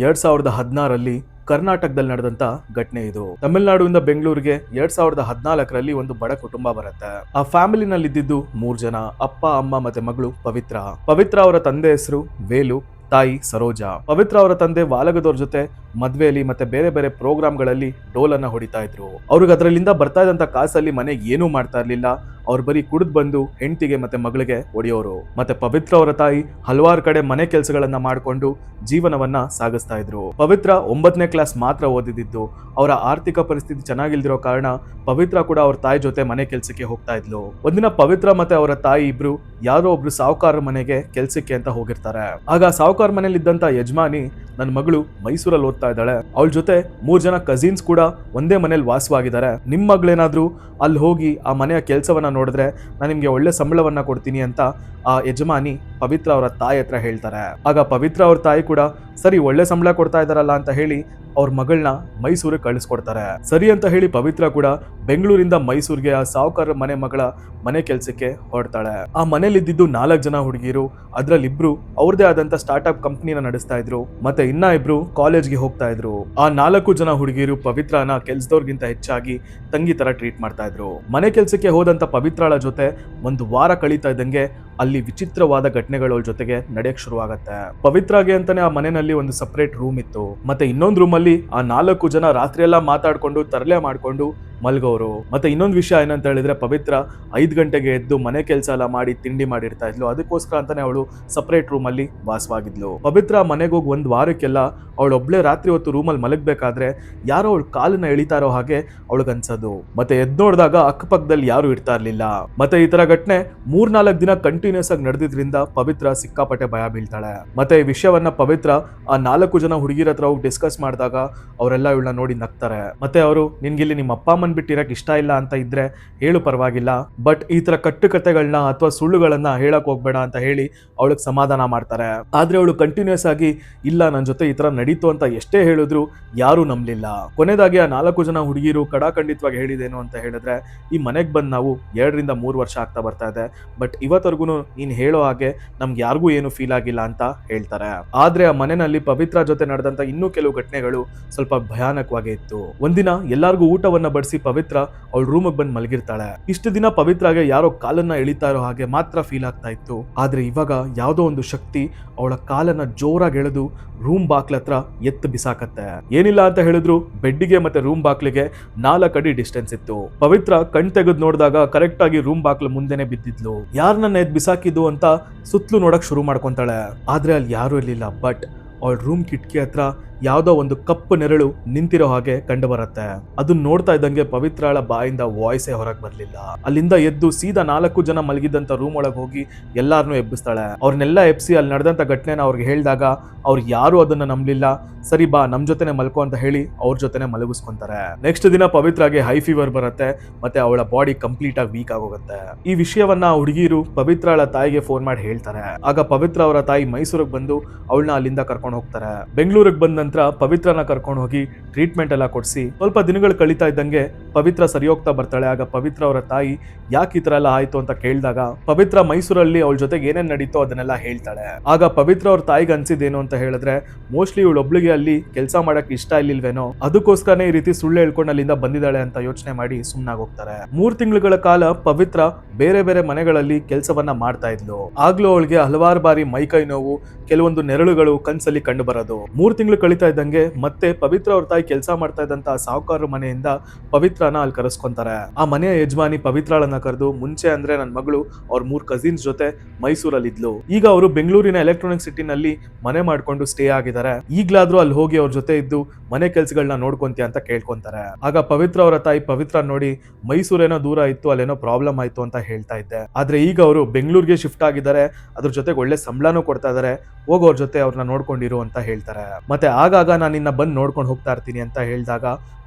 ಎರಡ್ ಸಾವಿರದ ಹದಿನಾರಲ್ಲಿ ಕರ್ನಾಟಕದಲ್ಲಿ ನಡೆದಂತ ಘಟನೆ ಇದು. ತಮಿಳುನಾಡುವಿಂದ ಬೆಂಗಳೂರಿಗೆ ಎರಡ್ ಸಾವಿರದ ಹದಿನಾಲ್ಕರಲ್ಲಿ ಒಂದು ಬಡ ಕುಟುಂಬ ಬರುತ್ತೆ. ಆ ಫ್ಯಾಮಿಲಿನಲ್ಲಿ ಇದ್ದಿದ್ದು ಮೂರ್ ಜನ, ಅಪ್ಪ, ಅಮ್ಮ ಮತ್ತೆ ಮಗಳು ಪವಿತ್ರ. ಪವಿತ್ರ ಅವರ ತಂದೆ ಹೆಸರು ವೇಲು, ತಾಯಿ ಸರೋಜಾ. ಪವಿತ್ರ ಅವರ ತಂದೆ ವಾಲಗದವ್ರ ಜೊತೆ ಮದ್ವೆಯಲ್ಲಿ ಮತ್ತೆ ಬೇರೆ ಬೇರೆ ಪ್ರೋಗ್ರಾಮ್ಗಳಲ್ಲಿ ಡೋಲನ್ನ ಹೊಡಿತಾ ಇದ್ರು. ಅವ್ರಿಗೆ ಅದರಲ್ಲಿಂದ ಬರ್ತಾ ಇದ್ದಂತ ಕಾಸಲ್ಲಿ ಮನೆಗೆ ಏನೂ ಮಾಡ್ತಾ ಇರ್ಲಿಲ್ಲ. ಅವ್ರು ಬರೀ ಕುಡಿದ್ ಬಂದು ಹೆಂಡತಿಗೆ ಮತ್ತೆ ಮಗಳಿಗೆ ಒಡೆಯೋರು. ಮತ್ತೆ ಪವಿತ್ರ ಅವರ ತಾಯಿ ಹಲವಾರು ಕಡೆ ಮನೆ ಕೆಲಸಗಳನ್ನ ಮಾಡ್ಕೊಂಡು ಜೀವನವನ್ನ ಸಾಗಿಸ್ತಾ ಇದ್ರು. ಪವಿತ್ರ ಒಂಬತ್ತನೇ ಕ್ಲಾಸ್ ಮಾತ್ರ ಓದಿದ್ದು ಅವರ ಆರ್ಥಿಕ ಪರಿಸ್ಥಿತಿ ಚೆನ್ನಾಗಿಲ್ದಿರೋ ಕಾರಣ ಪವಿತ್ರ ಕೂಡ ಅವ್ರ ತಾಯಿ ಜೊತೆ ಮನೆ ಕೆಲ್ಸಕ್ಕೆ ಹೋಗ್ತಾ ಇದ್ಲು. ಒಂದಿನ ಪವಿತ್ರ ಮತ್ತೆ ಅವರ ತಾಯಿ ಇಬ್ರು ಯಾರೋ ಒಬ್ರು ಸಾಹುಕಾರ ಮನೆಗೆ ಕೆಲ್ಸಕ್ಕೆ ಅಂತ ಹೋಗಿರ್ತಾರೆ. ಆಗ ಸಾಹುಕಾರ ಮನೇಲಿ ಇದ್ದಂತ ಯಜಮಾನಿ ನನ್ನ ಮಗಳು ಮೈಸೂರಲ್ಲಿ ಓದ್ತಾ ಇದ್ದಾಳೆ. ಅವಳ ಜೊತೆ ಮೂರ್ ಜನ ಕಸಿನ್ಸ್ ಕೂಡ ಒಂದೇ ಮನೇಲಿ ವಾಸವಾಗಿದ್ದಾರೆ. ನಿಮ್ ಮಗಳೇನಾದ್ರೂ ಅಲ್ಲಿ ಹೋಗಿ ಆ ಮನೆಯ ಕೆಲಸವನ್ನ ನೋಡಿದ್ರೆ ನಾನು ನಿಮಗೆ ಒಳ್ಳೆ ಸಂಬಳವನ್ನ ಕೊಡ್ತೀನಿ ಅಂತ ಆ ಯಜಮಾನಿ ಪವಿತ್ರ ಅವರ ತಾಯಿ ಹತ್ರ ಹೇಳ್ತಾರೆ. ಆಗ ಪವಿತ್ರ ಅವ್ರ ತಾಯಿ ಕೂಡ, ಸರಿ, ಒಳ್ಳೆ ಸಂಬಳ ಕೊಡ್ತಾ ಇದಾರಲ್ಲ ಅಂತ ಹೇಳಿ ಅವ್ರ ಮಗಳನ್ನ ಮೈಸೂರಿಗೆ ಕಳಿಸ್ಕೊಡ್ತಾರೆ. ಸರಿ ಅಂತ ಹೇಳಿ ಪವಿತ್ರ ಕೂಡ ಬೆಂಗಳೂರಿಂದ ಮೈಸೂರಿಗೆ ಆ ಸಾವುಕಾರ ಮನೆ ಮಗಳ ಮನೆ ಕೆಲಸಕ್ಕೆ ಹೊರಡ್ತಾಳೆ. ಆ ಮನೇಲಿ ಇದ್ದಿದ್ದು ನಾಲ್ಕು ಜನ ಹುಡುಗಿರು, ಅದ್ರಲ್ಲಿ ಇಬ್ರು ಅವ್ರದೇ ಆದಂತ ಸ್ಟಾರ್ಟ್ಅಪ್ ಕಂಪ್ನಿನ ನಡೆಸ್ತಾ ಇದ್ರು, ಮತ್ತೆ ಇನ್ನ ಇಬ್ರು ಕಾಲೇಜ್ಗೆ ಹೋಗ್ತಾ ಇದ್ರು. ಆ ನಾಲ್ಕು ಜನ ಹುಡುಗಿರು ಪವಿತ್ರನ ಕೆಲ್ಸದವ್ರಿಗಿಂತ ಹೆಚ್ಚಾಗಿ ತಂಗಿ ತರ ಟ್ರೀಟ್ ಮಾಡ್ತಾ ಇದ್ರು. ಮನೆ ಕೆಲ್ಸಕ್ಕೆ ಹೋದಂತ ಪವಿತ್ರಳ ಜೊತೆ ಒಂದು ವಾರ ಕಳೀತಾ ಇದ್ದಂಗೆ ಅಲ್ಲಿ ವಿಚಿತ್ರವಾದ ಘಟನೆಗಳ ಜೊತೆಗೆ ನಡೆಯಕ್ ಶುರುವಾಗತ್ತೆ. ಪವಿತ್ರಾಗೆ ಅಂತಾನೆ ಆ ಮನೆಯಲ್ಲಿ ಒಂದು ಸಪರೇಟ್ ರೂಮ್ ಇತ್ತು. ಮತ್ತೆ ಇನ್ನೊಂದು ರೂಮ್ ಅಲ್ಲಿ ಆ ನಾಲ್ಕು ಜನ ರಾತ್ರಿ ಎಲ್ಲ ಮಾತಾಡ್ಕೊಂಡು, ತರಲೆ ಮಾಡ್ಕೊಂಡು ಮಲ್ಗೋರು. ಮತ್ತೆ ಇನ್ನೊಂದು ವಿಷಯ ಏನಂತ ಹೇಳಿದ್ರೆ, ಪವಿತ್ರ ಐದು ಗಂಟೆಗೆ ಎದ್ದು ಮನೆ ಕೆಲಸ ಎಲ್ಲ ಮಾಡಿ ತಿಂಡಿ ಮಾಡಿರ್ತಾ ಇದ್ಲು. ಅದಕ್ಕೋಸ್ಕರ ಅಂತಾನೆ ಅವಳು ಸಪರೇಟ್ ರೂಮ್ ಅಲ್ಲಿ ವಾಸವಾಗಿದ್ಲು. ಪವಿತ್ರ ಮನೆಗೆ ಹೋಗಿ ಒಂದ್ ವಾರಕ್ಕೆಲ್ಲ ಅವಳು ಒಬ್ಳೆ ರಾತ್ರಿ ಹೊತ್ತು ರೂಮಲ್ಲಿ ಮಲಗಬೇಕಾದ್ರೆ ಯಾರೋ ಅವಳು ಕಾಲನ್ನ ಎಳಿತಾರೋ ಹಾಗೆ ಅವಳಿಗೆ ಅನ್ಸೋದು ಮತ್ತೆ ಎದ್ದು ನೋಡಿದಾಗ ಅಕ್ಕಪಕ್ಕದಲ್ಲಿ ಯಾರು ಇರ್ತಾ ಇರ್ಲಿಲ್ಲ. ಮತ್ತೆ ಈ ತರ ಘಟನೆ ಮೂರ್ನಾಲ್ಕು ದಿನ ಕಂಟಿನ್ಯೂಸ್ ಆಗಿ ನಡೆದಿದ್ರಿಂದ ಪವಿತ್ರ ಸಿಕ್ಕಾಪಟ್ಟೆ ಭಯ ಬೀಳ್ತಾಳೆ. ಮತ್ತೆ ಈ ವಿಷಯವನ್ನ ಪವಿತ್ರ ಆ ನಾಲ್ಕು ಜನ ಹುಡುಗಿರ ಹತ್ರ ಹೋಗಿ ಡಿಸ್ಕಸ್ ಮಾಡಿದಾಗ ಅವರೆಲ್ಲ ಇವಳನ್ನ ನೋಡಿ ನಗ್ತಾರೆ. ಮತ್ತೆ ಅವರು, ನಿನ್ಗಿಲ್ಲಿ ನಿಮ್ಮ ಅಪ್ಪ ಅಮ್ಮನ್ ಬಿಟ್ಟಿರಕ್ ಇಷ್ಟ ಇಲ್ಲ ಅಂತ ಇದ್ರೆ ಹೇಳು ಪರವಾಗಿಲ್ಲ. ಬಟ್ ಈ ತರ ಕಟ್ಟುಕತೆಗಳನ್ನ ಅಥವಾ ಸುಳ್ಳುಗಳನ್ನ ಹೇಳಕ್ ಹೋಗ್ಬೇಡ ಅಂತ ಹೇಳಿ ಅವಳಿಗೆ ಸಮಾಧಾನ ಮಾಡ್ತಾರೆ. ಆದ್ರೆ ಅವಳು ಕಂಟಿನ್ಯೂಸ್ ಆಗಿ ಇಲ್ಲ ನನ್ನ ಜೊತೆ ಈ ತರ ನಡೀತು ಅಂತ ಎಷ್ಟೇ ಹೇಳಿದ್ರು ಯಾರು ನಂಬಲಿಲ್ಲ. ಕೊನೆದಾಗಿ ಆ ನಾಲ್ಕು ಜನ ಹುಡುಗಿರು ಕಡಾಖಂಡಿತವಾಗಿ ಹೇಳಿದೇನು ಅಂತ ಹೇಳಿದ್ರೆ, ಈ ಮನೆಗೆ ಬಂದು ನಾವು ಎರಡರಿಂದ ಮೂರು ವರ್ಷ ಆಗ್ತಾ ಬರ್ತಾ ಇದೆ. ಬಟ್ ಇವತ್ತರೆಗೂ ನೀನು ಹೇಳೋ ಹಾಗೆ ನಮ್ಗೆ ಯಾರಿಗೂ ಏನು ಫೀಲ್ ಆಗಿಲ್ಲ ಅಂತ ಹೇಳ್ತಾರೆ. ಆದ್ರೆ ಆ ಮನೆಯಲ್ಲಿ ಪವಿತ್ರ ಜೊತೆ ನಡೆದಂತ ಇನ್ನೂ ಕೆಲವು ಘಟನೆಗಳು ಸ್ವಲ್ಪ ಭಯಾನಕವಾಗಿ ಇತ್ತು. ಒಂದಿನ ಎಲ್ಲಾರ್ಗೂ ಊಟವನ್ನ ಬಡಿಸಿ ಪವಿತ್ರ ಅವಳ ರೂಮಿಗೆ ಬಂದು ಮಲಗಿರ್ತಾಳೆ. ಇಷ್ಟು ದಿನ ಪವಿತ್ರಾಗೆ ಯಾರೋ ಕಾಲನ್ನ ಎಳಿತಾ ಇರೋ ಹಾಗೆ ಮಾತ್ರ ಫೀಲ್ ಆಗ್ತಾ ಇತ್ತು. ಆದ್ರೆ ಇವಾಗ ಯಾವುದೋ ಒಂದು ಶಕ್ತಿ ಅವಳ ಕಾಲನ್ನ ಜೋರಾಗಿ ಎಳೆದು ರೂಮ್ ಬಾಕ್ಲ ಹತ್ರ ಎತ್ತು ಬಿಸಾಕತ್ತೆ. ಏನಿಲ್ಲ ಅಂತ ಹೇಳಿದ್ರು ಬೆಡ್ಡಿಗೆ ಮತ್ತೆ ರೂಮ್ ಬಾಕ್ಲಿಗೆ ನಾಲ್ಕು ಅಡಿ ಡಿಸ್ಟೆನ್ಸ್ ಇತ್ತು. ಪವಿತ್ರ ಕಣ್ ತೆಗೆದು ನೋಡಿದಾಗ ಕರೆಕ್ಟ್ ಆಗಿ ರೂಮ್ ಬಾಕ್ಲ ಮುಂದೆನೆ ಬಿದ್ದಿದ್ಲು. ಯಾರನ್ನ ಎದ್ ಬಿಸಾಕಿದ್ದು ಅಂತ ಸುತ್ತಲೂ ನೋಡಕ್ ಶುರು ಮಾಡ್ಕೊಂತಾಳೆ. ಆದ್ರೆ ಅಲ್ಲಿ ಯಾರು ಇರ್ಲಿಲ್ಲ ಬಟ್ ಅವಳ ರೂಮ್ ಕಿಟಕಿ ಹತ್ರ ಯಾವ್ದೋ ಒಂದು ಕಪ್ಪು ನೆರಳು ನಿಂತಿರೋ ಹಾಗೆ ಕಂಡು ಬರುತ್ತೆ ಅದನ್ನ ನೋಡ್ತಾ ಇದ್ದಂಗೆ ಪವಿತ್ರಾಳ ಬಾಯಿಂದ ವಾಯ್ಸೇ ಹೊರಗೆ ಬರ್ಲಿಲ್ಲ. ಅಲ್ಲಿಂದ ಎದ್ದು ಸೀದಾ ನಾಲ್ಕು ಜನ ಮಲಗಿದ್ದಂತ ರೂಮ್ ಒಳಗೆ ಹೋಗಿ ಎಲ್ಲಾರನ್ನೂ ಎಬ್ಬಿಸ್ತಾಳೆ. ಅವ್ರನ್ನೆಲ್ಲ ಎಬ್ಸಿ ಅಲ್ಲಿ ನಡೆದಂತ ಘಟನೆನ ಅವ್ರಿಗೆ ಹೇಳಿದಾಗ, ಅವ್ರು ಯಾರು ಅದನ್ನ ನಂಬಲಿಲ್ಲ. ಸರಿ ಬಾ, ನಮ್ ಜೊತೆನೆ ಮಲ್ಕೋ ಅಂತ ಹೇಳಿ ಅವ್ರ ಜೊತೆನೆ ಮಲಗಿಸ್ಕೊಂತಾರೆ. ನೆಕ್ಸ್ಟ್ ದಿನ ಪವಿತ್ರಾಗೆ ಹೈ ಫೀವರ್ ಬರುತ್ತೆ, ಮತ್ತೆ ಅವಳ ಬಾಡಿ ಕಂಪ್ಲೀಟ್ ಆಗಿ ವೀಕ್ ಆಗೋಗುತ್ತೆ. ಈ ವಿಷಯವನ್ನ ಹುಡುಗಿರು ಪವಿತ್ರಾಳ ತಾಯಿಗೆ ಫೋನ್ ಮಾಡಿ ಹೇಳ್ತಾರೆ. ಆಗ ಪವಿತ್ರ ಅವರ ತಾಯಿ ಮೈಸೂರಿಗೆ ಬಂದು ಅವಳನ್ನ ಅಲ್ಲಿಂದ ಕರ್ಕೊಂಡು ಹೋಗ್ತಾರೆ. ಬೆಂಗಳೂರಿಗೆ ಬಂದ ನಂತರ ಪವಿತ್ರನ ಕರ್ಕೊಂಡು ಹೋಗಿ ಟ್ರೀಟ್ಮೆಂಟ್ ಎಲ್ಲ ಕೊಡಿಸಿ. ಸ್ವಲ್ಪ ದಿನಗಳು ಕಳೀತಾ ಇದ್ದಂಗೆ ಪವಿತ್ರ ಸರಿ ಹೋಗ್ತಾ ಬರ್ತಾಳೆ. ಆಗ ಪವಿತ್ರ ಅವರ ತಾಯಿ, ಯಾಕೆ ಈ ತರ ಎಲ್ಲ ಆಯ್ತು? ಅಂತ ಕೇಳಿದಾಗ, ಪವಿತ್ರ ಮೈಸೂರಲ್ಲಿ ಅವಳ ಜೊತೆಗೆ ಏನೇನ್ ನಡೀತೋ ಅದನ್ನೆಲ್ಲ ಹೇಳ್ತಾಳೆ. ಆಗ ಪವಿತ್ರ ಅವ್ರ ತಾಯಿಗೆ ಅನ್ಸಿದ್ದೇನು ಅಂತ ಹೇಳಿದ್ರೆ, ಮೋಸ್ಟ್ಲಿ ಇವಳೊಬ್ಳಿಗೆ ಅಲ್ಲಿ ಕೆಲಸ ಮಾಡಕ್ ಇಷ್ಟ ಇಲ್ಲಿಲ್ವೇನೋ ಅದಕ್ಕೋಸ್ಕರನೇ ಈ ರೀತಿ ಸುಳ್ಳು ಹೇಳ್ಕೊಂಡು ಅಲ್ಲಿಂದ ಬಂದಿದ್ದಾಳೆ ಅಂತ ಯೋಚನೆ ಮಾಡಿ ಸುಮ್ನಾಗ್ ಹೋಗ್ತಾರೆ. ಮೂರ್ ತಿಂಗಳುಗಳ ಕಾಲ ಪವಿತ್ರ ಬೇರೆ ಬೇರೆ ಮನೆಗಳಲ್ಲಿ ಕೆಲಸವನ್ನ ಮಾಡ್ತಾ ಇದ್ಲು. ಆಗ್ಲೂ ಅವಳಿಗೆ ಹಲವಾರು ಬಾರಿ ಮೈಕೈ ನೋವು, ಕೆಲವೊಂದು ನೆರಳುಗಳು ಕನ್ಸಲ್ಲಿ ಕಂಡು ಬರೋದು. ಮೂರ್ ತಿಂಗಳು ಕಳೀತಾ ಇದ್ದಂಗೆ ಮತ್ತೆ ಪವಿತ್ರ ಅವ್ರ ತಾಯಿ ಕೆಲಸ ಮಾಡ್ತಾ ಇದ್ದಂತ ಸಾಹುಕಾರ ಮನೆಯಿಂದ ಪವಿತ್ರನ ಅಲ್ಲಿ ಕರೆಸ್ಕೊಂತಾರೆ. ಆ ಮನೆಯ ಯಜಮಾನಿ ಪವಿತ್ರಳನ್ನ ಕರೆದು ಮುಂಚೆ ಅಂದ್ರೆ ನನ್ನ ಮಗಳು, ಅವ್ರ ಮೂರ್ ಕಸಿನ್ಸ್ ಜೊತೆ ಮೈಸೂರಲ್ಲಿ ಇದ್ಲು ಈಗ ಅವರು ಬೆಂಗಳೂರಿನ ಎಲೆಕ್ಟ್ರಾನಿಕ್ ಸಿಟಿನಲ್ಲಿ ಮನೆ ಮಾಡ್ಕೊಂಡು ಸ್ಟೇ ಆಗಿದ್ದಾರೆ. ಈಗ್ಲಾದ್ರೂ ಅಲ್ಲಿ ಹೋಗಿ ಅವ್ರ ಜೊತೆ ಇದ್ದು ಮನೆ ಕೆಲ್ಸಗಳನ್ನ ನೋಡ್ಕೊಂತೀಯ ಅಂತ ಕೇಳ್ಕೊಂತಾರೆ. ಆಗ ಪವಿತ್ರ ಅವರ ತಾಯಿ ಪವಿತ್ರ ನೋಡಿ ಮೈಸೂರೇನೋ ದೂರ ಇತ್ತು, ಅಲ್ಲೇನೋ ಪ್ರಾಬ್ಲಮ್ ಆಯ್ತು ಅಂತ ಹೇಳ್ತಾ ಇದ್ದೆ. ಆದ್ರೆ ಈಗ ಅವರು ಬೆಂಗಳೂರಿಗೆ ಶಿಫ್ಟ್ ಆಗಿದ್ದಾರೆ, ಅದ್ರ ಜೊತೆಗೆ ಒಳ್ಳೆ ಸಂಬಳನೂ ಕೊಡ್ತಾ ಇದಾರೆ ಹೋಗೋರ್ ಜೊತೆ ಅವ್ರನ್ನ ನೋಡ್ಕೊಂಡಿರು ಅಂತ ಹೇಳ್ತಾರೆ. ಮತ್ತೆ ಆಗಾಗ ನಾನು ನಿನ್ನ ಬಂದು ನೋಡ್ಕೊಂಡು ಹೋಗ್ತಾ ಇರ್ತೀನಿ ಅಂತ ಹೇಳಿದಾಗ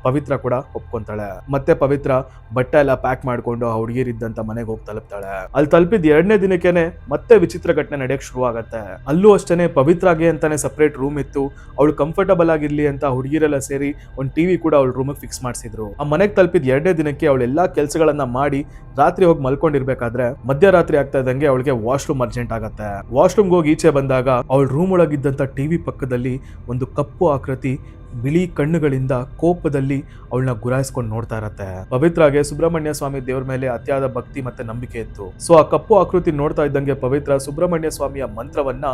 ಪವಿತ್ರ ಕೂಡ ಒಪ್ಕೊಂತಾಳೆ. ಮತ್ತೆ ಪವಿತ್ರ ಬಟ್ಟೆ ಎಲ್ಲ ಪ್ಯಾಕ್ ಮಾಡ್ಕೊಂಡು ಆ ಹುಡುಗಿರಿದ್ದಂತ ಮನೆಗೆ ಹೋಗಿ ತಲುಪ್ತಾಳೆ. ಅಲ್ಲಿ ತಲುಪಿದ ಎರಡನೇ ದಿನಕ್ಕೇನೆ ಮತ್ತೆ ವಿಚಿತ್ರ ಘಟನೆ ನಡೆಯಕ್ ಶುರು ಆಗತ್ತೆ ಅಲ್ಲೂ ಅಷ್ಟೇನೆ ಪವಿತ್ರಾಗೆ ಅಂತಾನೆ ಸಪರೇಟ್ ರೂಮ್ ಇತ್ತು. ಅವಳು ಕಂಫರ್ಟಬಲ್ ಆಗಿರ್ಲಿ ಅಂತ ಹುಡುಗಿರೆಲ್ಲ ಸೇರಿ ಒಂದು ಟಿವಿ ಕೂಡ ಅವಳ ರೂಮಿಗೆ ಫಿಕ್ಸ್ ಮಾಡಿಸಿದ್ರು. ಆ ಮನೆಗೆ ತಲುಪಿದ ಎರಡನೇ ದಿನಕ್ಕೆ ಅವಳು ಎಲ್ಲಾ ಕೆಲಸಗಳನ್ನ ಮಾಡಿ ರಾತ್ರಿ ಹೋಗಿ ಮಲ್ಕೊಂಡಿರ್ಬೇಕಾದ್ರೆ ಮಧ್ಯರಾತ್ರಿ ಆಗ್ತಾ ಇದ್ದಂಗೆ ಅವಳಿಗೆ ವಾಶ್ರೂಮ್ ಅರ್ಜೆಂಟ್ ಆಗತ್ತೆ. ವಾಶ್ರೂಮ್ಗೆ ಹೋಗಿ ಈಚೆ ಬಂದಾಗ ಅವಳ ರೂಮ್ ಒಳಗಿದ್ದಂತ ಟಿವಿ ಪಕ್ಕದಲ್ಲಿ ಒಂದು ಕಪ್ಪು ಆಕೃತಿ ಬಿಳಿ ಕಣ್ಣುಗಳಿಂದ ಕೋಪದಲ್ಲಿ ಅವಳನ್ನ ಗುರಾಯಿಸ್ಕೊಂಡು ನೋಡ್ತಾ ಇರತ್ತೆ. ಪವಿತ್ರಾಗೆ ಸುಬ್ರಹ್ಮಣ್ಯ ಸ್ವಾಮಿ ದೇವ್ರ ಮೇಲೆ ಅತಿಯಾದ ಭಕ್ತಿ ಮತ್ತೆ ನಂಬಿಕೆ ಇತ್ತು. ಸೊ ಆ ಕಪ್ಪು ಆಕೃತಿ ನೋಡ್ತಾ ಇದ್ದಂಗೆ ಪವಿತ್ರ ಸುಬ್ರಹ್ಮಣ್ಯ ಸ್ವಾಮಿಯ ಮಂತ್ರವನ್ನ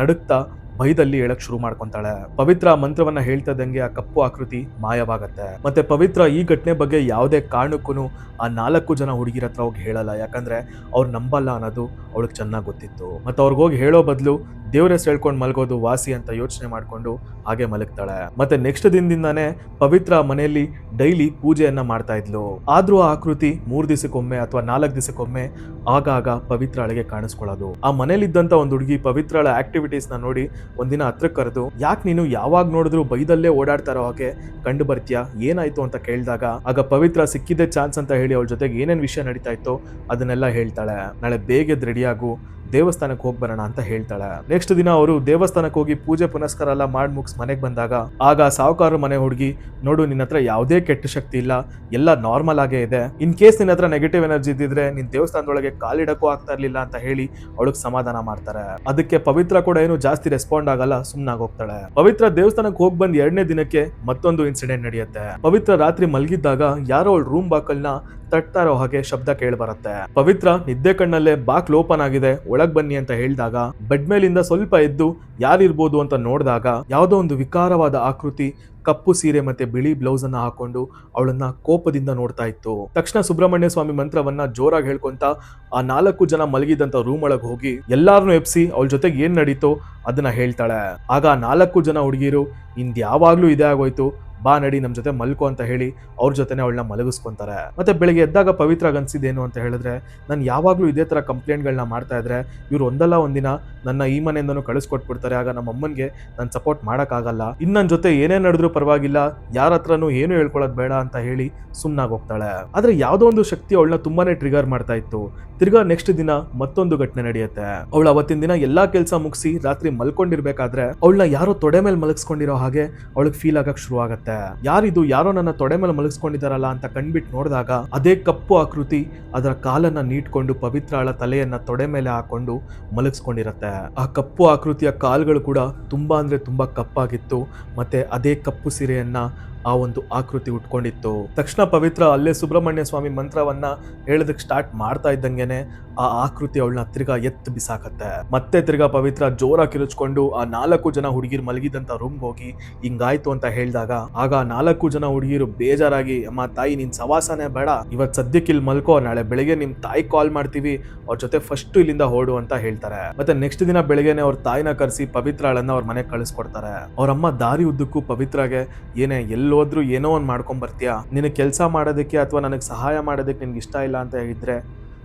ನಡುಕ್ತಾ ಭಯದಲ್ಲಿ ಹೇಳಕ್ ಶುರು ಮಾಡ್ಕೊಂತಾಳೆ. ಪವಿತ್ರ ಮಂತ್ರವನ್ನ ಹೇಳ್ತದಂಗೆ ಆ ಕಪ್ಪು ಆಕೃತಿ ಮಾಯವಾಗತ್ತೆ. ಮತ್ತೆ ಪವಿತ್ರ ಈ ಘಟನೆ ಬಗ್ಗೆ ಯಾವುದೇ ಕಾರಣಕ್ಕೂ ಆ ನಾಲ್ಕು ಜನ ಹುಡುಗಿರ ಹತ್ರ ಹೋಗಿ ಹೇಳಲ್ಲ. ಯಾಕಂದ್ರೆ ಅವ್ರು ನಂಬಲ್ಲ ಅನ್ನೋದು ಅವಳಿಗೆ ಚೆನ್ನಾಗಿ ಗೊತ್ತಿತ್ತು. ಮತ್ತೆ ಅವ್ರಿಗೋಗಿ ಹೇಳೋ ಬದಲು ದೇವ್ರ ಹೇಳ್ಕೊಂಡು ಮಲಗೋದು ವಾಸಿ ಅಂತ ಯೋಚನೆ ಮಾಡ್ಕೊಂಡು ಹಾಗೆ ಮಲಗ್ತಾಳೆ. ಮತ್ತೆ ನೆಕ್ಸ್ಟ್ ದಿನದಿಂದಾನೇ ಪವಿತ್ರ ಮನೆಯಲ್ಲಿ ಡೈಲಿ ಪೂಜೆಯನ್ನ ಮಾಡ್ತಾ ಇದ್ಲು. ಆದ್ರೂ ಆ ಆಕೃತಿ ಮೂರ್ ದಿವಸಕ್ಕೊಮ್ಮೆ ಅಥವಾ ನಾಲ್ಕು ದಿವಸಕ್ಕೊಮ್ಮೆ ಆಗಾಗ ಪವಿತ್ರಾಳಿಗೆ ಕಾಣಿಸ್ಕೊಳ್ಳೋದು. ಆ ಮನೇಲಿದ್ದಂತ ಒಂದು ಹುಡುಗಿ ಪವಿತ್ರಳ ಆಕ್ಟಿವಿಟೀಸ್ನ ನೋಡಿ ಒಂದಿನ ಹತ್ರ ಕರೆದು, ಯಾಕೆ ನೀನು ಯಾವಾಗ ನೋಡಿದ್ರು ಬೈದಲ್ಲೇ ಓಡಾಡ್ತಾರೋ ಹಾಗೆ ಕಂಡು ಬರ್ತೀಯಾ? ಏನಾಯ್ತು ಅಂತ ಕೇಳಿದಾಗ, ಆಗ ಪವಿತ್ರ ಸಿಕ್ಕಿದ್ದೆ ಚಾನ್ಸ್ ಅಂತ ಹೇಳಿ ಅವಳ ಜೊತೆಗೆ ಏನೇನು ವಿಷಯ ನಡೀತಾ ಇತ್ತು ಅದನ್ನೆಲ್ಲ ಹೇಳ್ತಾಳೆ. ನಾಳೆ ಬೇಗ ರೆಡಿಯಾಗು ದೇವಸ್ಥಾನಕ್ಕೆ ಹೋಗಿ ಬರೋಣ ಅಂತ ಹೇಳ್ತಾಳೆ. ನೆಕ್ಸ್ಟ್ ದಿನ ಅವರು ದೇವಸ್ಥಾನಕ್ಕೆ ಹೋಗಿ ಪೂಜೆ ಪುನಸ್ಕಾರ ಎಲ್ಲ ಮಾಡಿ ಮುಗಿಸ್ ಮನೆಗೆ ಬಂದಾಗ, ಆಗ ಸಾವುಕಾರ ಮನೆ ಹುಡುಗಿ, ನೋಡು ನಿನ್ನ ಹತ್ರ ಯಾವುದೇ ಕೆಟ್ಟ ಶಕ್ತಿ ಇಲ್ಲ, ಎಲ್ಲ ನಾರ್ಮಲ್ ಆಗೇ ಇದೆ. ಇನ್ ಕೇಸ್ ನಿನ್ನ ಹತ್ರ ನೆಗೆಟಿವ್ ಎನರ್ಜಿ ಇದ್ದಿದ್ರೆ ನಿನ್ ದೇವಸ್ಥಾನದೊಳಗೆ ಕಾಲಿಡಕ್ಕೂ ಆಗ್ತಾ ಇರ್ಲಿಲ್ಲ ಅಂತ ಹೇಳಿ ಅವಳಿಗೆ ಸಮಾಧಾನ ಮಾಡ್ತಾರೆ. ಅದಕ್ಕೆ ಪವಿತ್ರ ಕೂಡ ಏನು ಜಾಸ್ತಿ ರೆಸ್ಪಾಂಡ್ ಆಗಲ್ಲ ಸುಮ್ನಾಗ್ ಹೋಗ್ತಾಳೆ. ಪವಿತ್ರ ದೇವಸ್ಥಾನಕ್ಕೆ ಹೋಗಿ ಬಂದ್ ಎರಡನೇ ದಿನಕ್ಕೆ ಮತ್ತೊಂದು ಇನ್ಸಿಡೆಂಟ್ ನಡೆಯುತ್ತೆ. ಪವಿತ್ರ ರಾತ್ರಿ ಮಲಗಿದ್ದಾಗ ಯಾರೋ ಅವಳ ರೂಮ್ ಬಾಕಲ್ನ ತಟ್ತಾ ಇರೋ ಹಾಗೆ ಶಬ್ದ ಕೇಳಿ ಬರುತ್ತೆ ಪವಿತ್ರ ನಿದ್ದೆ ಕಣ್ಣಲ್ಲೇ ಬಾಕ್ಲ್ ಓಪನ್ ಆಗಿದೆ ಒಳಗ್ ಬನ್ನಿ ಅಂತ ಹೇಳಿದಾಗ, ಬೆಡ್ ಮೇಲಿಂದ ಸ್ವಲ್ಪ ಎದ್ದು ಯಾರಿರ್ಬೋದು ಅಂತ ನೋಡಿದಾಗ, ಯಾವುದೋ ಒಂದು ವಿಕಾರವಾದ ಆಕೃತಿ, ಕಪ್ಪು ಸೀರೆ ಮತ್ತೆ ಬಿಳಿ ಬ್ಲೌಸ್ ಅನ್ನ ಹಾಕೊಂಡು ಅವಳನ್ನ ಕೋಪದಿಂದ ನೋಡ್ತಾ ಇತ್ತು. ತಕ್ಷಣ ಸುಬ್ರಹ್ಮಣ್ಯ ಸ್ವಾಮಿ ಮಂತ್ರವನ್ನ ಜೋರಾಗಿ ಹೇಳ್ಕೊಂತ ಆ ನಾಲ್ಕು ಜನ ಮಲಗಿದಂತ ರೂಮ್ ಒಳಗೆ ಹೋಗಿ ಎಲ್ಲಾರನ್ನು ಎಪ್ಸಿ ಅವಳ ಜೊತೆಗೆ ಏನ್ ನಡೀತೋ ಅದನ್ನ ಹೇಳ್ತಾಳೆ. ಆಗ ನಾಲ್ಕು ಜನ ಹುಡುಗಿರು ಇಂದ್ಯಾವಾಗ್ಲೂ ಇದೇ ಆಗೋಯ್ತು? ಬಾ ನಡಿ ನಮ್ಮ ಜೊತೆ ಮಲ್ಕೋ ಅಂತ ಹೇಳಿ ಅವ್ರ ಜೊತೆನೆ ಅವಳನ್ನ ಮಲಗಿಸ್ಕೊಂತಾರೆ. ಮತ್ತೆ ಬೆಳಿಗ್ಗೆ ಎದ್ದಾಗ ಪವಿತ್ರ ಅನ್ಸಿದ್ದೇನು ಅಂತ ಹೇಳಿದ್ರೆ, ನಾನು ಯಾವಾಗಲೂ ಇದೇ ತರ ಕಂಪ್ಲೇಂಟ್ಗಳನ್ನ ಮಾಡ್ತಾ ಇದ್ರೆ, ಇವ್ರು ಒಂದಲ್ಲ ಒಂದಿನ ನನ್ನ ಈ ಮನೆಯಿಂದನೂ ಕಳಿಸ್ಕೊಟ್ಬಿಡ್ತಾರೆ. ಆಗ ನಮ್ಮ ಅಮ್ಮನಿಗೆ ನಾನು ಸಪೋರ್ಟ್ ಆಗಲ್ಲ ಇನ್ನು ನನ್ನ ಜೊತೆ ಏನೇ ನಡೆದ್ರೂ ಪರವಾಗಿಲ್ಲ. ಯಾರ ಹತ್ರನೂ ಏನು ಹೇಳ್ಕೊಳ್ಳೋದು ಬೇಡ ಅಂತ ಹೇಳಿ ಸುಮ್ಮನಾಗಿ ಹೋಗ್ತಾಳೆ. ಆದ್ರೆ ಯಾವುದೋ ಒಂದು ಶಕ್ತಿ ಅವಳನ್ನ ತುಂಬಾನೇ ಟ್ರಿಗರ್ ಮಾಡ್ತಾ ಇತ್ತು. ತಿರ್ಗಾ ನೆಕ್ಸ್ಟ್ ದಿನ ಮತ್ತೊಂದು ಘಟನೆ ನಡೆಯುತ್ತೆ. ಅವಳು ಅವತ್ತಿನ ದಿನ ಎಲ್ಲಾ ಕೆಲಸ ಮುಗಿಸಿ ರಾತ್ರಿ ಮಲ್ಕೊಂಡಿರ್ಬೇಕಾದ್ರೆ, ಅವಳನ್ನ ಯಾರೋ ತೊಡೆ ಮೇಲೆ ಮಲಗಿಸ್ಕೊಂಡಿರೋ ಹಾಗೆ ಅವಳಿಗೆ ಫೀಲ್ ಆಗಕ್ ಶುರು ಆಗತ್ತೆ ಯಾರಿದು ಯಾರೋ ನನ್ನ ತೊಡೆ ಮೇಲೆ ಮಲಗಿಸ್ಕೊಂಡಿದಾರಲ್ಲ ಅಂತ ಕಣ್ಬಿಟ್ಟು ನೋಡಿದಾಗ ಅದೇ ಕಪ್ಪು ಆಕೃತಿ ಅದರ ಕಾಲನ್ನ ನೀಟ್ಕೊಂಡು ಪವಿತ್ರಾಳ ತಲೆಯನ್ನ ತೊಡೆ ಮೇಲೆ ಹಾಕೊಂಡು ಮಲಗಿಸ್ಕೊಂಡಿರತ್ತೆ. ಆ ಕಪ್ಪು ಆಕೃತಿಯ ಕಾಲ್ಗಳು ಕೂಡ ತುಂಬಾ ಅಂದ್ರೆ ತುಂಬಾ ಕಪ್ಪಾಗಿತ್ತು, ಮತ್ತೆ ಅದೇ ಕಪ್ಪು ಸೀರೆಯನ್ನ ಆ ಒಂದು ಆಕೃತಿ ಉಟ್ಕೊಂಡಿತ್ತು. ತಕ್ಷಣ ಪವಿತ್ರ ಅಲ್ಲೇ ಸುಬ್ರಹ್ಮಣ್ಯ ಸ್ವಾಮಿ ಮಂತ್ರವನ್ನ ಹೇಳೋದಕ್ಕೆ ಸ್ಟಾರ್ಟ್ ಮಾಡ್ತಾ ಇದ್ದಂಗೆನೆ ಆ ಆಕೃತಿ ಅವಳನ್ನ ತಿರ್ಗಾ ಎತ್ತು ಬಿಸಾಕತ್ತೆ. ಮತ್ತೆ ತಿರ್ಗಾ ಪವಿತ್ರ ಜೋರ ಕಿರುಚ್ಕೊಂಡು ಆ ನಾಲ್ಕು ಜನ ಹುಡುಗಿರು ಮಲಗಿದಂತ ರೂಮ್ ಹೋಗಿ ಹಿಂಗಾಯ್ತು ಅಂತ ಹೇಳಿದಾಗ, ಆಗ ನಾಲ್ಕು ಜನ ಹುಡುಗಿರು ಬೇಜಾರಾಗಿ, ಅಮ್ಮ ತಾಯಿ ನಿನ್ ಸವಾಸನೆ ಬೇಡ, ಇವತ್ ಸದ್ಯಕ್ಕೆ ಇಲ್ಲಿ ಮಲ್ಕೋ, ನಾಳೆ ಬೆಳಿಗ್ಗೆ ನಿಮ್ ತಾಯಿ ಕಾಲ್ ಮಾಡ್ತೀವಿ, ಅವ್ರ ಜೊತೆ ಫಸ್ಟ್ ಇಲ್ಲಿಂದ ಹೊರಡು ಅಂತ ಹೇಳ್ತಾರೆ. ಮತ್ತೆ ನೆಕ್ಸ್ಟ್ ದಿನ ಬೆಳಿಗ್ಗೆನೆ ಅವ್ರ ತಾಯಿನ ಕರೆಸಿ ಪವಿತ್ರಾಳನ್ನ ಅವ್ರ ಮನೆಗೆ ಕಳಿಸ್ಕೊಡ್ತಾರೆ. ಅವ್ರಮ್ಮ ದಾರಿ ಉದ್ದಕ್ಕೂ ಪವಿತ್ರಗೆ ಏನೇ ಎಲ್ಲೋದ್ರೂ ಏನೋ ಒಂದು ಮಾಡ್ಕೊಂಡ್ ಬರ್ತೀಯಾ? ನಿನಗೆ ಕೆಲಸ ಮಾಡೋದಕ್ಕೆ ಅಥವಾ ನನಗೆ ಸಹಾಯ ಮಾಡೋದಕ್ಕೆ ನಿನ್ಗೆ ಇಷ್ಟ ಇಲ್ಲ ಅಂತ ಹೇಳಿದ್ರೆ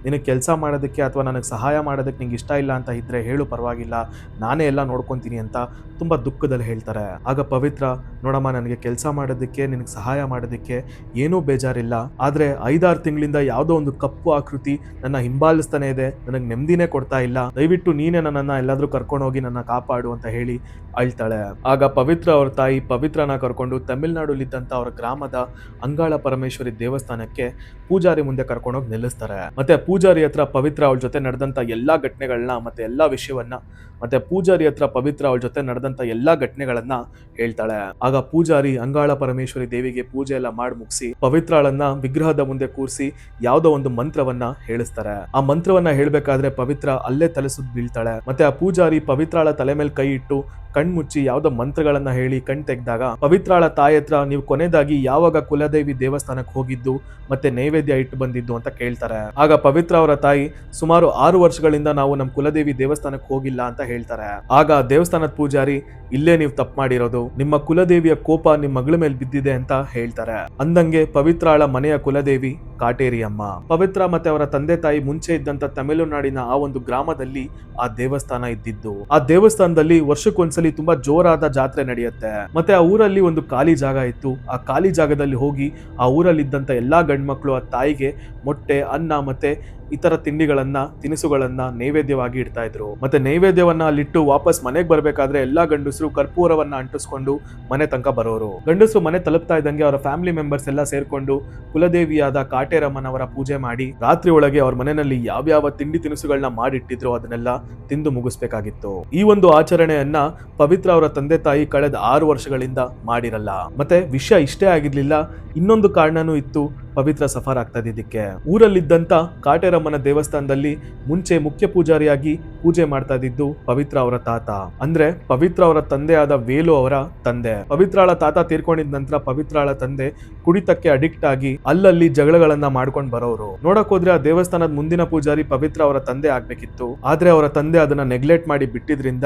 ನಿನಗೆ ಕೆಲಸ ಮಾಡೋದಕ್ಕೆ ಅಥವಾ ನನಗೆ ಸಹಾಯ ಮಾಡೋದಕ್ಕೆ ನಿಂಗೆ ಇಷ್ಟ ಇಲ್ಲ ಅಂತ ಇದ್ದರೆ ಹೇಳು, ಪರವಾಗಿಲ್ಲ. ನಾನೇ ಎಲ್ಲ ನೋಡ್ಕೊತೀನಿ ಅಂತ ತುಂಬ ದುಃಖದಲ್ಲಿ ಹೇಳ್ತಾರೆ. ಆಗ ಪವಿತ್ರ, ನೋಡಮ್ಮ, ನನಗೆ ಕೆಲಸ ಮಾಡೋದಕ್ಕೆ, ನಿನಗೆ ಸಹಾಯ ಮಾಡೋದಕ್ಕೆ ಏನೂ ಬೇಜಾರಿಲ್ಲ. ಆದರೆ ಐದಾರು ತಿಂಗಳಿಂದ ಯಾವುದೋ ಒಂದು ಕಪ್ಪು ಆಕೃತಿ ನನ್ನ ಹಿಂಬಾಲಿಸ್ತಾನೆ ಇದೆ. ನನಗೆ ನೆಮ್ಮದಿನೇ ಕೊಡ್ತಾ ಇಲ್ಲ. ದಯವಿಟ್ಟು ನೀನೇ ನನ್ನನ್ನು ಎಲ್ಲಾದರೂ ಕರ್ಕೊಂಡೋಗಿ ನನ್ನ ಕಾಪಾಡು ಅಂತ ಹೇಳಿ ಅಳ್ತಾಳೆ ಆಗ ಪವಿತ್ರ ಅವ್ರ ತಾಯಿ ಪವಿತ್ರನ ಕರ್ಕೊಂಡು ತಮಿಳ್ನಾಡಲ್ಲಿದ್ದಂಥ ಅವರ ಗ್ರಾಮದ ಅಂಗಾಳ ಪರಮೇಶ್ವರಿ ದೇವಸ್ಥಾನಕ್ಕೆ ಪೂಜಾರಿ ಮುಂದೆ ಕರ್ಕೊಂಡೋಗಿ ನಿಲ್ಲಿಸ್ತಾರೆ. ಮತ್ತೆ ಪೂಜಾರಿ ಹತ್ರ ಪವಿತ್ರ ಅವಳ ಜೊತೆ ನಡೆದಂಥ ಎಲ್ಲ ಘಟನೆಗಳನ್ನ ಮತ್ತೆ ಎಲ್ಲ ವಿಷಯವನ್ನ ಮತ್ತೆ ಪೂಜಾರಿ ಹತ್ರ ಪವಿತ್ರ ಅವಳ ಜೊತೆ ನಡೆದಂತ ಎಲ್ಲಾ ಘಟನೆಗಳನ್ನ ಹೇಳ್ತಾಳೆ. ಆಗ ಪೂಜಾರಿ ಅಂಗಾಳ ಪರಮೇಶ್ವರಿ ದೇವಿಗೆ ಪೂಜೆ ಎಲ್ಲ ಮಾಡಿ ಮುಗಿಸಿ ಪವಿತ್ರಾಳನ್ನ ವಿಗ್ರಹದ ಮುಂದೆ ಕೂರಿಸಿ ಯಾವ್ದೋ ಒಂದು ಮಂತ್ರವನ್ನ ಹೇಳಿಸ್ತಾರೆ. ಆ ಮಂತ್ರವನ್ನ ಹೇಳ್ಬೇಕಾದ್ರೆ ಪವಿತ್ರ ಅಲ್ಲೇ ತಲೆಸುದ್ ಬೀಳ್ತಾಳೆ. ಮತ್ತೆ ಆ ಪೂಜಾರಿ ಪವಿತ್ರಾಳ ತಲೆ ಮೇಲೆ ಕೈ ಇಟ್ಟು ಕಣ್ಮುಚ್ಚಿ ಯಾವ್ದೋ ಮಂತ್ರಗಳನ್ನ ಹೇಳಿ ಕಣ್ ತೆಗ್ದಾಗ, ಪವಿತ್ರಾಳ ತಾಯಿ ಹತ್ರ ನೀವು ಕೊನೆದಾಗಿ ಯಾವಾಗ ಕುಲದೇವಿ ದೇವಸ್ಥಾನಕ್ಕೆ ಹೋಗಿದ್ದು, ಮತ್ತೆ ನೈವೇದ್ಯ ಇಟ್ಟು ಬಂದಿದ್ದು ಅಂತ ಕೇಳ್ತಾರೆ. ಆಗ ಪವಿತ್ರ ಅವರ ತಾಯಿ, ಸುಮಾರು ಆರು ವರ್ಷಗಳಿಂದ ನಾವು ನಮ್ಮ ಕುಲದೇವಿ ದೇವಸ್ಥಾನಕ್ಕೆ ಹೋಗಿಲ್ಲ ಅಂತ ಹೇಳ್ತಾರೆ. ಆಗ ದೇವಸ್ಥಾನದ ಪೂಜಾರಿ, ಇಲ್ಲೇ ನೀವು ತಪ್ಪು ಮಾಡಿರೋದು, ನಿಮ್ಮ ಕುಲದೇವಿಯ ಕೋಪ ನಿಮ್ಮ ಮಗಳ ಮೇಲೆ ಬಿದ್ದಿದೆ ಅಂತ ಹೇಳ್ತಾರೆ. ಅಂದಂಗೆ ಪವಿತ್ರಾಳ ಮನೆಯ ಕುಲದೇವಿ ಕಾಟೇರಿ ಅಮ್ಮ ಪವಿತ್ರ ಮತ್ತೆ ಅವರ ತಂದೆ ತಾಯಿ ಮುಂಚೆ ಇದ್ದಂತ ತಮಿಳುನಾಡಿನ ಆ ಒಂದು ಗ್ರಾಮದಲ್ಲಿ ಆ ದೇವಸ್ಥಾನ ಇದ್ದಿದ್ದು. ಆ ದೇವಸ್ಥಾನದಲ್ಲಿ ವರ್ಷಕ್ಕೊಂದ್ಸಲಿ ತುಂಬಾ ಜೋರಾದ ಜಾತ್ರೆ ನಡೆಯುತ್ತೆ. ಮತ್ತೆ ಆ ಊರಲ್ಲಿ ಒಂದು ಖಾಲಿ ಜಾಗ ಇತ್ತು. ಆ ಖಾಲಿ ಜಾಗದಲ್ಲಿ ಹೋಗಿ ಆ ಊರಲ್ಲಿ ಇದ್ದಂತ ಎಲ್ಲಾ ಗಂಡ್ಮಕ್ಳು ಆ ತಾಯಿಗೆ ಮೊಟ್ಟೆ, ಅನ್ನ ಮತ್ತೆ ಇತರ ತಿಂಡಿಗಳನ್ನ, ತಿನಿಸುಗಳನ್ನ ನೈವೇದ್ಯವಾಗಿ ಇಡ್ತಾ ಇದ್ರು. ಮತ್ತೆ ನೈವೇದ್ಯವನ್ನ ಅಲ್ಲಿಟ್ಟು ವಾಪಸ್ ಮನೆಗೆ ಬರಬೇಕಾದ್ರೆ ಎಲ್ಲಾ ಗಂಡಸರು ಕರ್ಪೂರವನ್ನ ಅಂಟಿಸ್ಕೊಂಡು ಮನೆ ತನಕ ಬರೋರು. ಗಂಡಸರು ಮನೆ ತಲುಪ್ತಾ ಇದ್ದಂಗೆ ಅವರ ಫ್ಯಾಮಿಲಿ ಮೆಂಬರ್ಸ್ ಎಲ್ಲ ಸೇರ್ಕೊಂಡು ಕುಲದೇವಿಯಾದ ಕಾಟೇರಮ್ಮನವರ ಪೂಜೆ ಮಾಡಿ ರಾತ್ರಿ ಒಳಗೆ ಅವ್ರ ಮನೆಯಲ್ಲಿ ಯಾವ್ಯಾವ ತಿಂಡಿ ತಿನಿಸುಗಳನ್ನ ಮಾಡಿಟ್ಟಿದ್ರು ಅದನ್ನೆಲ್ಲ ತಿಂದು ಮುಗಿಸ್ಬೇಕಾಗಿತ್ತು. ಈ ಒಂದು ಆಚರಣೆಯನ್ನ ಪವಿತ್ರ ಅವರ ತಂದೆ ತಾಯಿ ಕಳೆದ ಆರು ವರ್ಷಗಳಿಂದ ಮಾಡಿರಲ್ಲ. ಮತ್ತೆ ವಿಷಯ ಇಷ್ಟೇ ಆಗಿರ್ಲಿಲ್ಲ, ಇನ್ನೊಂದು ಕಾರಣನೂ ಇತ್ತು ಪವಿತ್ರ ಸಫರ್ ಆಗ್ತಾ ಇದ್ದಿದ್ದಕ್ಕೆ. ಊರಲ್ಲಿದ್ದಂತ ಕಾಟೇರಮ್ಮನ ದೇವಸ್ಥಾನದಲ್ಲಿ ಮುಂಚೆ ಮುಖ್ಯ ಪೂಜಾರಿಯಾಗಿ ಪೂಜೆ ಮಾಡ್ತಾ ಇದ್ದಿದ್ದು ಪವಿತ್ರ ಅವರ ತಾತ. ಅಂದ್ರೆ ಪವಿತ್ರ ಅವರ ತಂದೆಯಾದ ವೇಲು ಅವರ ತಂದೆ. ಪವಿತ್ರಾಳ ತಾತ ತೀರ್ಕೊಂಡಿದ ನಂತರ ಪವಿತ್ರಾಳ ತಂದೆ ಕುಡಿತಕ್ಕೆ ಅಡಿಕ್ಟ್ ಆಗಿ ಅಲ್ಲಲ್ಲಿ ಜಗಳಗಳನ್ನ ಮಾಡ್ಕೊಂಡು ಬರೋರು. ನೋಡಕ್ ಹೋದ್ರೆ ಆ ದೇವಸ್ಥಾನದ ಮುಂದಿನ ಪೂಜಾರಿ ಪವಿತ್ರ ಅವರ ತಂದೆ ಆಗ್ಬೇಕಿತ್ತು. ಆದ್ರೆ ಅವರ ತಂದೆ ಅದನ್ನ ನೆಗ್ಲೆಕ್ಟ್ ಮಾಡಿ ಬಿಟ್ಟಿದ್ರಿಂದ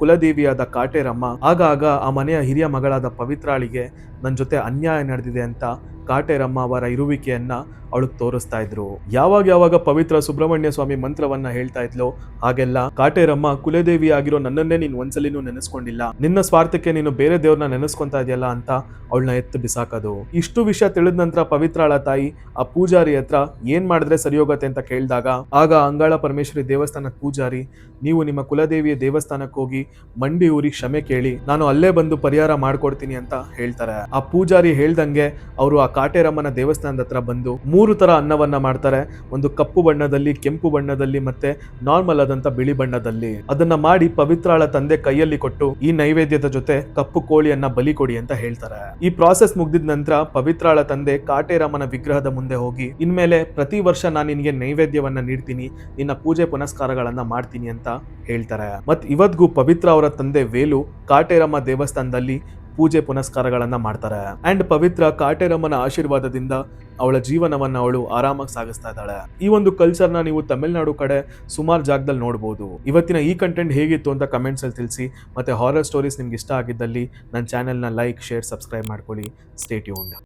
ಕುಲದೇವಿಯಾದ ಕಾಟೇರಮ್ಮ ಆಗ ಆಗ ಆ ಮನೆಯ ಹಿರಿಯ ಮಗಳಾದ ಪವಿತ್ರಾಳಿಗೆ ನನ್ನ ಜೊತೆ ಅನ್ಯಾಯ ನಡೆದಿದೆ ಅಂತ ಕಾಟೇರಮ್ಮ ಅವರ ಇರುವಿಕೆಯನ್ನ ಅವಳು ತೋರಿಸ್ತಾ ಇದ್ರು. ಯಾವಾಗ ಯಾವಾಗ ಪವಿತ್ರ ಸುಬ್ರಹ್ಮಣ್ಯ ಸ್ವಾಮಿ ಮಂತ್ರವನ್ನ ಹೇಳ್ತಾ ಇದ್ಲೋ ಹಾಗೆಲ್ಲ ಕಾಟೇರಮ್ಮ ಕುಲದೇವಿ ಆಗಿರೋ ನನ್ನನ್ನೇ ನೀನು ಒಂದ್ಸಲಿನೂ ನೆನೆಸ್ಕೊಂಡಿಲ್ಲ. ನಿನ್ನ ಸ್ವಾರ್ಥಕ್ಕೆ ನೀನು ಬೇರೆ ದೇವ್ರನ್ನ ನೆನೆಸ್ಕೊಂತಾ ಇದೆಯಲ್ಲ ಅಂತ ಅವಳನ್ನ ಎತ್ತು ಬಿಸಾಕೋದು. ಇಷ್ಟು ವಿಷಯ ತಿಳಿದ ನಂತರ ಪವಿತ್ರಾಳ ತಾಯಿ ಆ ಪೂಜಾರಿ ಹತ್ರ ಏನ್ ಮಾಡಿದ್ರೆ ಸರಿ ಹೋಗತ್ತೆ ಅಂತ ಕೇಳಿದಾಗ, ಆಗ ಅಂಗಾಳ ಪರಮೇಶ್ವರಿ ದೇವಸ್ಥಾನ ಪೂಜಾರಿ, ನೀವು ನಿಮ್ಮ ಕುಲದೇವಿಯ ದೇವಸ್ಥಾನಕ್ಕೆ ಹೋಗಿ ಮಂಡಿ ಊರಿಗೆ ಕ್ಷಮೆ ಕೇಳಿ, ನಾನು ಅಲ್ಲೇ ಬಂದು ಪರಿಹಾರ ಮಾಡ್ಕೊಡ್ತೀನಿ ಅಂತ ಹೇಳ್ತಾರೆ. ಆ ಪೂಜಾರಿ ಹೇಳ್ದಂಗೆ ಅವರು ಆ ಕಾಟೇರಮ್ಮನ ದೇವಸ್ಥಾನದ ಹತ್ರ ಬಂದು ಮೂರು ತರ ಅನ್ನವನ್ನ ಮಾಡ್ತಾರೆ. ಒಂದು ಕಪ್ಪು ಬಣ್ಣದಲ್ಲಿ, ಕೆಂಪು ಬಣ್ಣದಲ್ಲಿ ಮತ್ತೆ ನಾರ್ಮಲ್ ಆದಂತ ಬಿಳಿ ಬಣ್ಣದಲ್ಲಿ. ಅದನ್ನ ಮಾಡಿ ಪವಿತ್ರಾಳ ತಂದೆ ಕೈಯಲ್ಲಿ ಕೊಟ್ಟು ಈ ನೈವೇದ್ಯದ ಜೊತೆ ಕಪ್ಪು ಕೋಳಿಯನ್ನ ಬಲಿ ಕೊಡಿ ಅಂತ ಹೇಳ್ತಾರೆ. ಈ ಪ್ರಾಸೆಸ್ ಮುಗ್ದಿದ ನಂತರ ಪವಿತ್ರಾಳ ತಂದೆ ಕಾಟೇರಮ್ಮನ ವಿಗ್ರಹದ ಮುಂದೆ ಹೋಗಿ, ಇನ್ಮೇಲೆ ಪ್ರತಿ ವರ್ಷ ನಾನು ನಿನಗೆ ನೈವೇದ್ಯವನ್ನ ನೀಡ್ತೀನಿ, ನಿನ್ನ ಪೂಜೆ ಪುನಸ್ಕಾರಗಳನ್ನ ಮಾಡ್ತೀನಿ ಅಂತ ಹೇಳ್ತಾರೆ. ಮತ್ ಇವತ್ಗೂ ಪವಿತ್ರ ಅವರ ತಂದೆ ವೇಲು ಕಾಟೇರಮ್ಮ ದೇವಸ್ಥಾನದಲ್ಲಿ ಪೂಜೆ ಪುನಸ್ಕಾರಗಳನ್ನ ಮಾಡ್ತಾರೆ. ಅಂಡ್ ಪವಿತ್ರ ಕಾಟೇರಮ್ಮನ ಆಶೀರ್ವಾದದಿಂದ ಅವಳ ಜೀವನವನ್ನ ಅವಳು ಆರಾಮಾಗಿ ಸಾಗಿಸ್ತಾ ಇದ್ದಾಳೆ. ಈ ಒಂದು ಕಲ್ಚರ್ನ ನೀವು ತಮಿಳ್ನಾಡು ಕಡೆ ಸುಮಾರು ಜಾಗದಲ್ಲಿ ನೋಡಬಹುದು ಇವತ್ತಿನ ಈ ಕಂಟೆಂಟ್ ಹೇಗಿತ್ತು ಅಂತ ಕಮೆಂಟ್ಸ್ ಅಲ್ಲಿ ತಿಳಿಸಿ, ಮತ್ತೆ ಹಾರರ್ ಸ್ಟೋರೀಸ್ ನಿಮ್ಗೆ ಇಷ್ಟ ಆಗಿದ್ದಲ್ಲಿ ನನ್ನ ಚಾನೆಲ್ನ ಲೈಕ್ ಶೇರ್ ಸಬ್ಸ್ಕ್ರೈಬ್ ಮಾಡ್ಕೊಳ್ಳಿ. Stay tuned